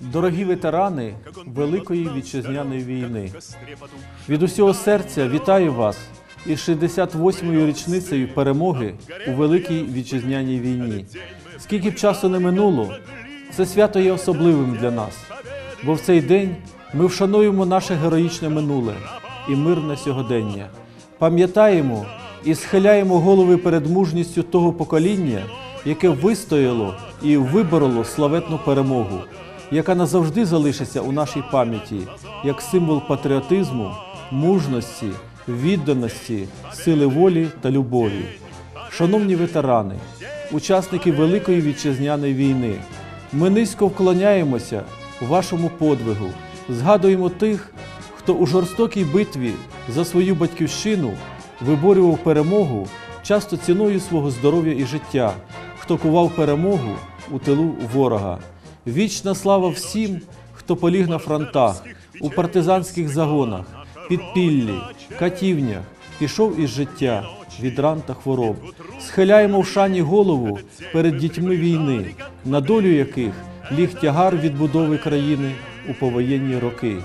Дорогі ветерани Великої вітчизняної війни, від усього серця вітаю вас із 68-ю річницею перемоги у Великій вітчизняній війні. Скільки б часу не минуло, це свято є особливим для нас, бо в цей день ми вшануємо наше героїчне минуле і мирне сьогодення. Пам'ятаємо і схиляємо голови перед мужністю того покоління, яке вистояло і вибороло славетну перемогу, яка назавжди залишиться у нашій пам'яті як символ патріотизму, мужності, відданості, сили волі та любові. Шановні ветерани, учасники Великої вітчизняної війни, ми низько вклоняємося вашому подвигу, згадуємо тих, хто у жорстокій битві за свою батьківщину виборював перемогу часто ціною свого здоров'я і життя, хто кував перемогу у тилу ворога. Вічна слава всім, хто поліг на фронтах, у партизанських загонах, підпіллі, катівнях, пішов із життя від ран та хвороб. Схиляємо в шані голову перед дітьми війни, на долю яких ліг тягар відбудови країни у повоєнні роки.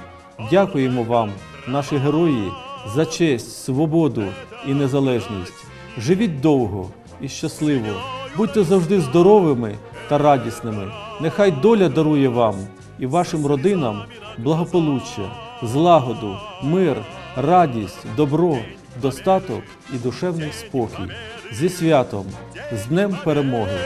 Дякуємо вам, наші герої, за честь, свободу і незалежність. Живіть довго і щасливо, будьте завжди здоровими та радісними. Нехай доля дарує вам і вашим родинам благополуччя, злагоду, мир, радість, добро, достаток і душевний спокій. Зі святом, з Днем перемоги!